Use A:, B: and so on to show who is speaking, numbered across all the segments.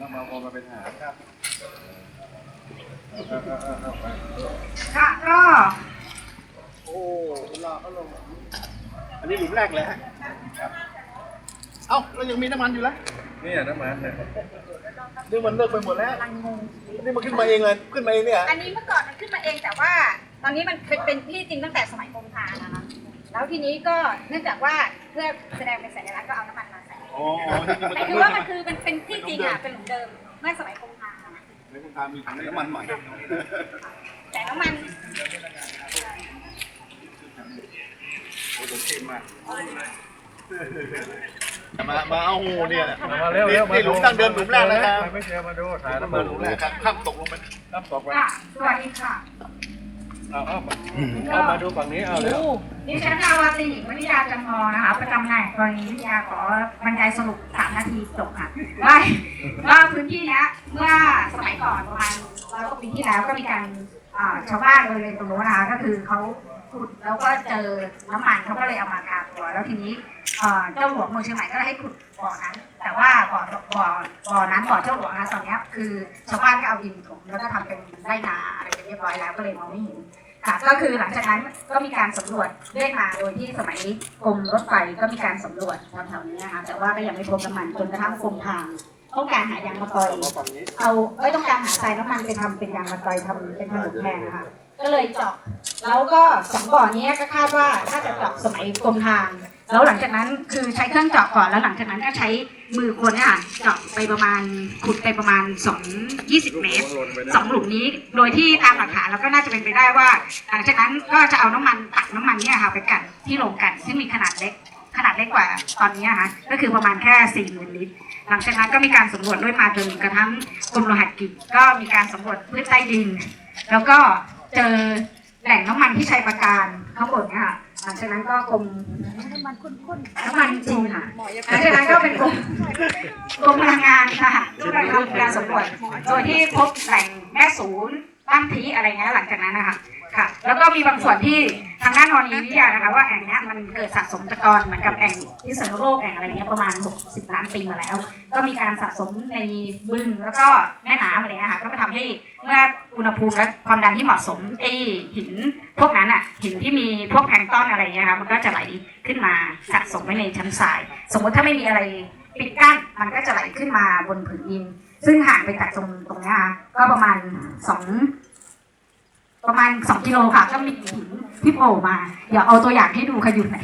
A: ต้องมาพอมาเป็นทหารครับ
B: ค่ะก็
A: โอ้รอเขาลง อันนี้หลุมแรกเลยฮะเอ้าเรายังมีน้ำมันอยู่แล้วนี่น้ำมันเนี่ยนี่มันเลิกไปหมดแล้ว
B: ลังงง
A: นี่มันขึ้นมาเองเลยขึ้นมาเองเนี่ย
B: อันนี้เมื่อก่อนมันขึ้นมาเองแต่ว่า ตอนนี้มันเป็นที่จริงตั้งแต่สมัยกรมทานนะคะแล้วทีนี้ก็เนื่องจากว่าเพื่อแสดงเป็นสัญลักษณ์ก็เอาน้ำมัน
A: อ๋อนี่คือมัน
B: แต่คือว่ามันคือมันเป็นที่จริงอะเป็นเหมือนเดิมเมื่อสมัยกรมทานอะ
A: ในคุณทามีถังน้ำมันใหม่
B: แต่น้ำมัน
A: โอ้โหเท่มากมามาเอาเนี่ยแหละ
C: มาเร็วเร็ว
A: นี่หลุมตั้งเดิมหลุมแรกนะครับ
C: ไม่เจอมาดูถ่าย
A: น้ำ
C: น้ำ
A: มั
C: มันน
A: หลุมแรกครับข้ามตกลงไป
C: น้ำตกไป
B: ค่ะสวัสดีค่ะ
C: เอาเอามาเอามาดูฝั่งนี้เอาเร็ว
B: ดิฉันนาวาตรีหญิงวนิยาจันทร์นะคะประจำแหน่ งกรณีวิทยาขอบรรยายสรุปสามนาทีจบค่ะว่าว่าพื้นที่นี้เมื่อสมัยก่อนประมาณร้อยกว่าปีที่แล้วก็มีการชาวบ้านบริเวณตรงโน้นนะคะก็คือเขาขุดแล้วก็เจอน้ำมันเขาก็เลยเอามาทาตัวแล้วทีนี้เจ้าหลวงเมืองเชียงใหม่ก็เลยให้ขุดบ่อนั้น แต่ว่าบ่อบ่อบ่อนั้นบ่อเจ้าหลวงนะตอนนี้คือชาวบ้านก็เอาดินถมแล้วก็ทำเป็นไร่นาอะไรเป็นเรียบร้อยแล้วก็เลยมองไม่เห็น ค่ะก็คือหลังจากนั้นก็มีการสำรวจเรื่อยมาโดยที่สมัยกรมรถไฟก็มีการสำรวจแถวๆนี้นะคะแต่ว่าก็ยังไม่พบน้ำมันจนกระทั่งกรมทางต้องการหายางมะตอยเอาเอ้ยต้องการหาทรายน้ำมันไปทำเป็นยางมะตอยทำเป็นถนนแทนนะคะก็เลยเจาะแล้วก็สองบ่อนี้ก็คาดว่าถ้าจะเจาะสมัยกรมทาง แล้วหลังจากนั้นคือใช้เครื่องเจาะก่อนแล้วหลังจากนั้นก็ใช้ มือคนเนี่ยค่ะเจาะไปประมาณขุดไปประมาณสองยี่สิบเมตรสองหลุมนี้ โดยที่ตามหลักฐานเราก็น่าจะเป็นไปได้ว่า หลังจากนั้นก็จะเอาน้ำมันตักน้ำมันเนี่ยค่ะไปกันที่โรงกลัน ซึ่งมีขนาดเล็กขนาดเล็กกว่าตอนนี้นะคะก็คือประมาณแค่4หมื่นลิตร หลังจากนั้นก็มีการสำรวจด้วยมาจนกระทั่งกรมโลหะกิจก็มีการสำรวจพื้นใต้ดิน แล้วก็เจอแหล่งน้ำมันที่ใช้ประการข้างบนเนี่ยค่ะ หลังจากนั้นก็กรมน้ำมันข้นๆน้ำมันจริงค่ะหลังจากนั้นก็เป็นกรมกรมพลังงานค่ะก็ไปทำการสำรวจโดยที่พบแหล่งแม่ศูนย์ตั้งทีอะไรเงี้ยหลังจากนั้นนะคะค่ะ แล้วก็มีบางส่วนที่ ทางด้านธรณีวิทยานะคะว่าแอ่งนี้มันเกิดสะสมตะกอนเหมือนกับแอ่งพิษณุโลกแอ่งอะไรเงี้ยประมาณ 60 ล้านปีมาแล้ว ก็มีการสะสมในบึงแล้วก็แม่น้ำอะไรเงี้ยค่ะก็ไปทำให้เมื่ออุณหภูมิและความดันที่เหมาะสมไอหินพวกนั้นอะหินที่มีพวกแพลงต้อนอะไรเงี้ยค่ะมันก็จะไหลขึ้นมาสะสมไว้ในชั้นทราย สมมติถ้าไม่มีอะไรปิดกั้นมันก็จะไหลขึ้นมาบนผืนดิน ซึ่งห่างไปจากตรงตรงนี้ค่ะก็ประมาณสอง ประมาณสองกิโลค่ะ ก็มีหินที่โผล่มา เดี๋ยวเอาตัวอย่างให้ดูค่ะอยู่ไหน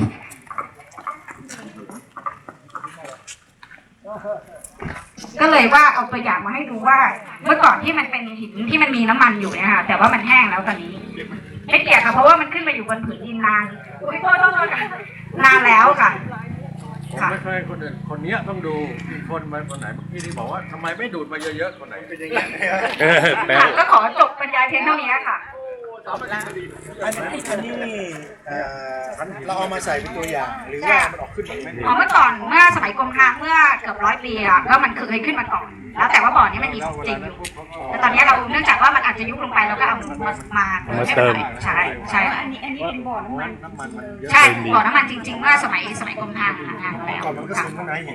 B: ก็เลยว่าเอาตัวอย่างมาให้ดูว่า เมื่อก่อนที่มันเป็นหินที่มันมีน้ำมันอยู่เนี่ยค่ะ แต่ว่ามันแห้งแล้วตอนนี้ ไม่เกี่ยวค่ะเพราะว่ามันขึ้นมาอยู่บนผืนดินนานอุ้ยโทษโทษโทษค่ะนานแล้วค่ะ
C: ผมไม่เคยคนอื่นคนเนี้ยต้องดูมีคนมาคนไหนเมื่อกี้ที่บอกว่าทำไมไม่ดูดมาเยอะๆคนไหนเป็นยังไง
B: ค่ะก็ขอจบบรรยายเพียงเท่านี้ค่ะ
D: อันนี้อันนี้เอ่อเราเอามาใส่เป็นตัวอย่าง หรือว่ามันออกขึ้นมาไหม
B: อ๋อเมื่อก่อนเมื่อสมัยกรมทางเมื่อเกือบร้อยปีอะก็มันเคยขึ้นมาก่อน แล้วแต่ว่าบ่อนี้มันมีจริงอยู่แต่ตอนนี้เราเนื่องจากว่ามันอาจจะยุบลงไปเราก็เอามามาไม่เป็นไรใช่ใช่ค่ะ
C: อันนี้อันนี้เป็นบ่อน้ำมันน้ำมันมันเยอะ
B: ใช่บ่อน้ำมันจริงๆเมื่อสมัยสมัยกรมทางทำงานแล้ว
D: ก่อนมันก็
B: ค่ะ
D: ซึมข้างใน